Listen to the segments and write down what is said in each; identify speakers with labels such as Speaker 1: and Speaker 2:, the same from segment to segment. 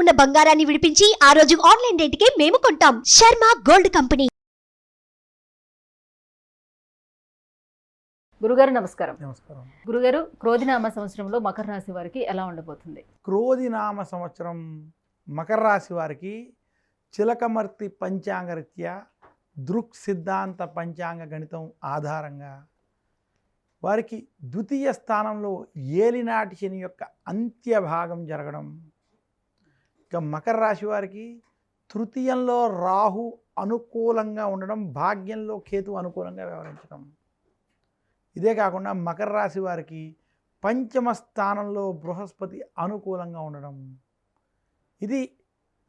Speaker 1: ఉన్న బంగారాన్ని విడిపించి ఆ రోజు ఆన్లైన్ రేటుకే మేము కొంటాం. Sharma gold company.
Speaker 2: గురుగారు నమస్కారం.
Speaker 3: నమస్కారం.
Speaker 2: గురుగారు క్రోధినామ సంవత్సరంలో మకర రాశి వారికి ఎలా ఉండబోతుంది?
Speaker 3: క్రోధినామ సంవత్సరం మకర రాశి వారికి చిలకమర్తి పంచాంగరీత్యా దృక్ సిద్ధాంత పంచాంగ గణితం ఆధారంగా వారికి ద్వితీయ స్థానంలో ఏలినాటి శని యొక్క అంత్య భాగం జరగడం ఇక మకర రాశి వారికి తృతీయంలో రాహు అనుకూలంగా ఉండడం భాగ్యంలో కేతు అనుకూలంగా వ్యవహరించడం. ఇదే కాకుండా మకర రాశి వారికి పంచమ స్థానంలో బృహస్పతి అనుకూలంగా ఉండడం. ఇది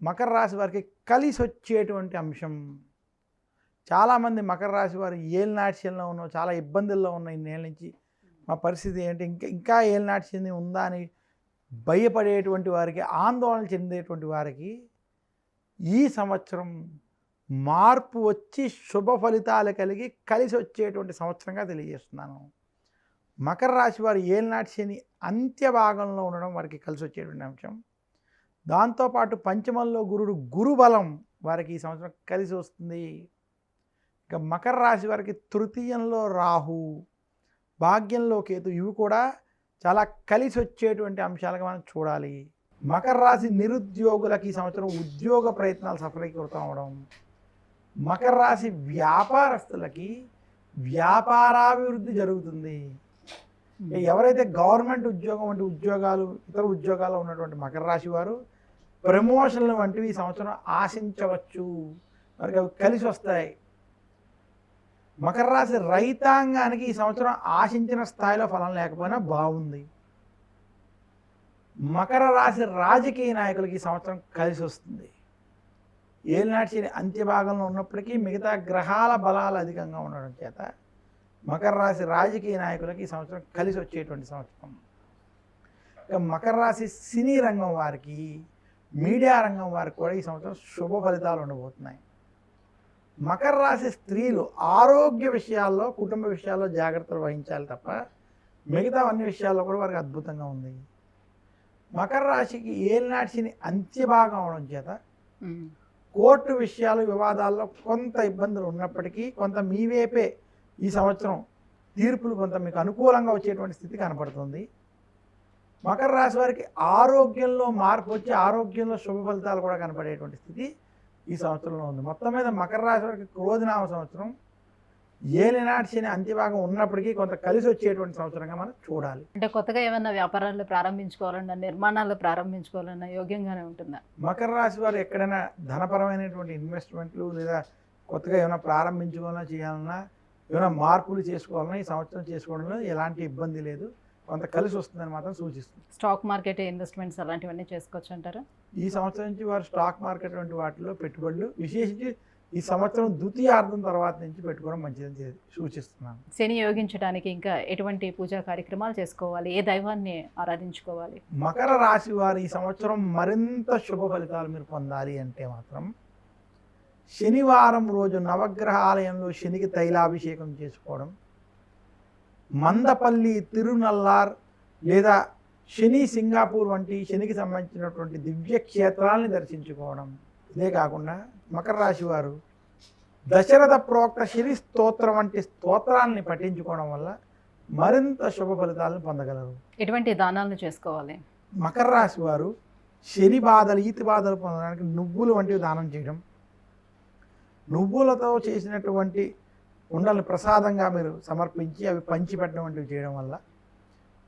Speaker 3: మకర రాశి వారికి కలిసి వచ్చేటువంటి అంశం. చాలామంది మకర రాశి వారు ఏలినాట్యంలో ఉన్న చాలా ఇబ్బందుల్లో ఉన్న ఇన్నేళ్ళ నుంచి మా పరిస్థితి ఏంటి? ఇంకా ఇంకా ఏలినాట్యం ఉందా అని భయపడేటువంటి వారికి ఆందోళన చెందేటువంటి వారికి ఈ సంవత్సరం మార్పు వచ్చి శుభ ఫలితాలు కలిగి కలిసి వచ్చేటువంటి సంవత్సరంగా తెలియజేస్తున్నాను. మకర రాశి వారు ఏలినాటి శని అంత్య భాగంలో ఉండడం వారికి కలిసి వచ్చేటువంటి అంశం. దాంతోపాటు పంచమంలో గురుడు గురుబలం వారికి ఈ సంవత్సరం కలిసి వస్తుంది. ఇక మకర రాశి వారికి తృతీయంలో రాహు భాగ్యంలో కేతు ఇవి కూడా చాలా కలిసి వచ్చేటువంటి అంశాలుగా మనం చూడాలి. మకర రాశి నిరుద్యోగులకి ఈ సంవత్సరం ఉద్యోగ ప్రయత్నాలు సఫలీకృతం అవడం మకర రాశి వ్యాపారస్తులకి వ్యాపారాభివృద్ధి జరుగుతుంది. ఎవరైతే గవర్నమెంట్ ఉద్యోగం వంటి ఉద్యోగాలు ఇతర ఉద్యోగాల్లో ఉన్నటువంటి మకర రాశి వారు ప్రమోషన్లు వంటివి ఈ సంవత్సరం ఆశించవచ్చు. వారికి అవి కలిసి వస్తాయి మకర రాశి రైతాంగానికి ఈ సంవత్సరం ఆశించిన స్థాయిలో ఫలం లేకపోయినా బాగుంది. మకర రాశి రాజకీయ నాయకులకి ఈ సంవత్సరం కలిసి వస్తుంది. ఏలినాటి శని అంత్యభాగంలో ఉన్నప్పటికీ మిగతా గ్రహాల బలాలు అధికంగా ఉండడం చేత మకర రాశి రాజకీయ నాయకులకి ఈ సంవత్సరం కలిసి వచ్చేటువంటి సంవత్సరం. ఇక మకర రాశి సినీ రంగం వారికి మీడియా రంగం వారికి కూడా ఈ సంవత్సరం శుభ ఫలితాలు ఉండబోతున్నాయి. మకర రాశి స్త్రీలు ఆరోగ్య విషయాల్లో కుటుంబ విషయాల్లో జాగ్రత్తలు వహించాలి తప్ప మిగతా అన్ని విషయాల్లో కూడా వారికి అద్భుతంగా ఉంది. మకర రాశికి ఏలినాటి శని అంత్యభాగం అవడం చేత. కోర్టు విషయాలు వివాదాల్లో కొంత ఇబ్బందులు ఉన్నప్పటికీ కొంత మీ వైపే ఈ సంవత్సరం తీర్పులు కొంత మీకు అనుకూలంగా వచ్చేటువంటి స్థితి కనపడుతుంది. మకర రాశి వారికి ఆరోగ్యంలో మార్పు వచ్చి ఆరోగ్యంలో శుభ ఫలితాలు కూడా కనపడేటువంటి స్థితి. ఈ సంవత్సరంలో ఉంది. మొత్తం మీద మకర రాశి వారికి క్రోధినామ సంవత్సరం. ఏలినాటి శని అంత్యభాగం ఉన్నప్పటికీ కొంత కలిసి వచ్చేటువంటి సంవత్సరంగా మనం చూడాలి.
Speaker 2: అంటే కొత్తగా ఏమైనా వ్యాపారాలు ప్రారంభించుకోవాలన్నా నిర్మాణాలు ప్రారంభించుకోవాలన్నా యోగ్యంగానే ఉంటుందా?
Speaker 3: మకర రాశి వారు ఎక్కడైనా ధనపరమైనటువంటి ఇన్వెస్ట్మెంట్లు లేదా కొత్తగా ఏమైనా ప్రారంభించుకోవాలన్నా చేయాలన్నా ఏమైనా మార్పులు చేసుకోవాలన్నా ఈ సంవత్సరం చేసుకోవడంలో ఎలాంటి ఇబ్బంది లేదు. కొంత కలిసి వస్తుందని మాత్రం సూచిస్తుంది.
Speaker 2: స్టాక్ మార్కెట్ ఇన్వెస్ట్మెంట్స్ అలాంటివన్నీ చేసుకోవచ్చు అంటారా?
Speaker 3: ఈ సంవత్సరం నుంచి వారు స్టాక్ మార్కెట్ వంటి వాటిలో పెట్టుబడులు విశేషించి ఈ సంవత్సరం ద్వితీయార్థం తర్వాత నుంచి పెట్టుకోవడం మంచిదని సూచిస్తున్నాను.
Speaker 2: శని యోగించడానికి ఇంకా ఎటువంటి పూజా కార్యక్రమాలు చేసుకోవాలి? ఏ దైవాన్ని ఆరాధించుకోవాలి?
Speaker 3: మకర రాశి వారు ఈ సంవత్సరం మరింత శుభ ఫలితాలు మీరు పొందాలి అంటే మాత్రం శనివారం రోజు నవగ్రహ ఆలయంలో శనికి తైలాభిషేకం చేసుకోవడం మందపల్లి తిరునల్లార్ లేదా శని సింగాపూర్ వంటి శనికి సంబంధించినటువంటి దివ్య క్షేత్రాలని దర్శించుకోవడం. ఇదే కాకుండా మకర రాశి వారు దశరథ ప్రోక్త శని స్తోత్రం వంటి స్తోత్రాలని పఠించుకోవడం వల్ల మరింత శుభ ఫలితాలను పొందగలరు.
Speaker 2: ఎటువంటి దానాలను చేసుకోవాలి?
Speaker 3: మకర రాశి వారు శని బాధలు ఈతి బాధలు పొందడానికి నువ్వులు వంటివి దానం చేయడం. నువ్వులతో చేసినటువంటి ఉండల్ని ప్రసాదంగా మీరు సమర్పించి అవి పంచిపెట్టడం వంటివి చేయడం వల్ల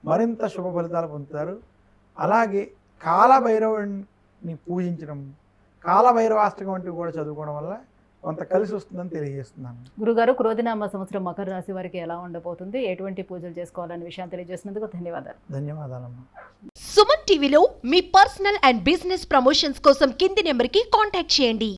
Speaker 3: మరింత శుభ ఫలితాలు పొందుతారు. అలాగే కాలభైరవుని పూజించడం కాలభైరవాష్టకం వంటివి కూడా చదువుకోవడం వల్ల కొంత కలిసి వస్తుందని తెలియజేస్తున్నాను.
Speaker 2: గురుగారు క్రోధినామ సంవత్సరం మకర రాశి వారికి ఎలా ఉండబోతుంది? ఎటువంటి పూజలు చేసుకోవాలనే విషయాన్ని తెలియజేసినందుకు ధన్యవాదాలు.
Speaker 3: ధన్యవాదాలమ్మా.
Speaker 1: సుమన్ టీవీలో మీ పర్సనల్ అండ్ బిజినెస్ ప్రమోషన్స్ కోసం కింది నెంబర్కి కాంటాక్ట్ చేయండి.